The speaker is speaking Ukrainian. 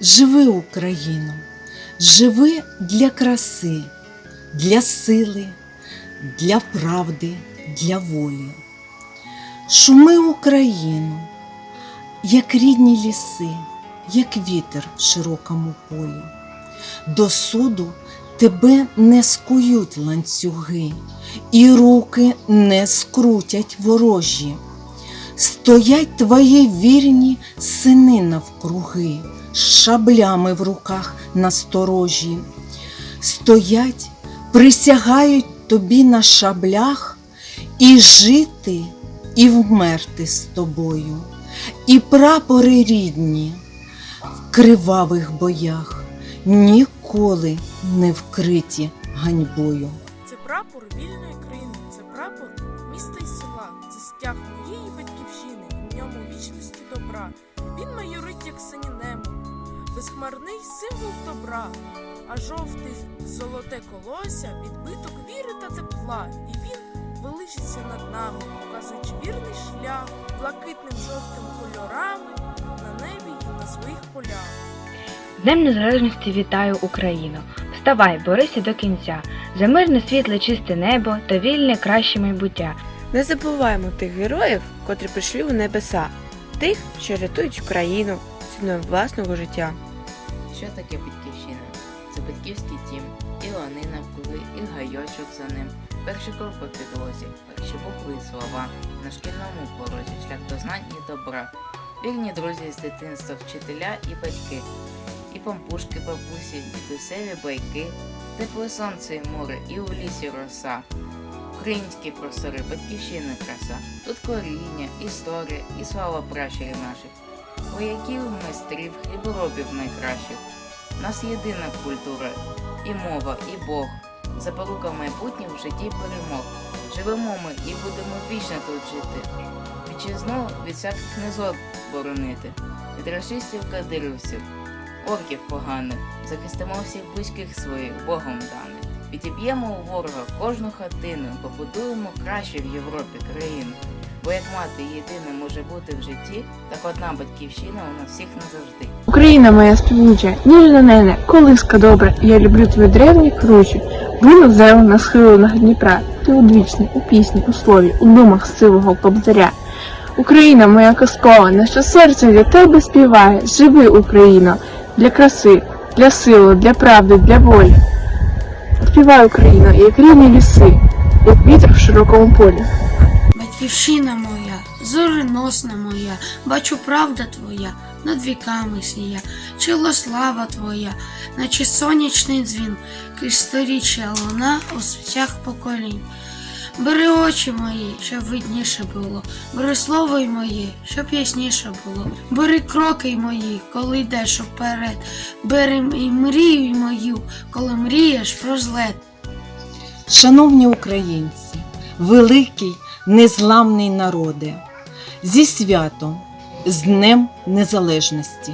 Живи, Україно, живи для краси, для сили, для правди, для волі. Шуми Україну, як рідні ліси, як вітер в широкому полі. До суду тебе не скують ланцюги, і руки не скрутять ворожі. Стоять твої вірні сини навкруги, з шаблями в руках насторожі. Стоять, присягають тобі на шаблях і жити, і вмерти з тобою, і прапори рідні в кривавих боях ніколи не вкриті ганьбою. Це прапор вільної країни, це прапор міста і села, це стяг вічності добра. Він майорить, як синє небо, безхмарний символ добра, а жовтий золоте колося відбиток віри та тепла. І він величиться над нами, показуючи вірний шлях, блакитним жовтим кольорами на небі і на своїх полях. Днем Незалежності вітаю Україну! Вставай, борися до кінця, за мирне світле чисте небо та вільне краще майбуття. Не забуваємо тих героїв, котрі прийшли у небеса, тих, що рятують Україну ціною власного життя. Що таке батьківщина? Це батьківський дім, і лани навкруги, і гайочок за ним. Перший крок по підлозі, перші букви слова, на шкільному порозі, шлях до знань і добра. Вірні друзі з дитинства, вчителя і батьки. І пампушки, бабусі, дідусеві байки, тепле сонце і море, і у лісі роса. Українські простори, батьківщина краса. Тут коріння, історія і слава пращурів наших. Вояків, майстрів, хліборобів найкращих. Нас єдина культура, і мова, і Бог. Запорука майбутніх в житті перемог. Живемо ми і будемо вічно тут жити. Вітчизну від всяких незгод боронити, від расистів кадирівців, орків поганих, захистимо всіх близьких своїх Богом даних. Відіб'ємо у ворога кожну хатину, побудуємо краще в Європі країну. Бо як мати єдина може бути в житті, так одна батьківщина у нас всіх назавжди. Україна моя співуча, ніжна нене, колиска добра, я люблю твої древні кручі. Буйну зелень на схилинах Дніпра, ти одвічний у пісні, у слові, у думах сивого кобзаря. Україна моя казкова, наше серце для тебе співає. Живи, Україно, для краси, для сили, для правди, для волі. Співай, Україна, як рівні ліси, як вітер в широкому полі. Батьківщина моя, зореносна моя, бачу правда твоя, над віками сія, чило слава твоя, наче сонячний дзвін, крізь сторіччя луна у світях поколінь. Бери очі мої, щоб видніше було, бери слово й моє, щоб ясніше було. Бери кроки мої, коли йдеш уперед, бери і мрію мою, коли мрієш про злет. Шановні українці, великий незламний народе, зі святом, з Днем Незалежності.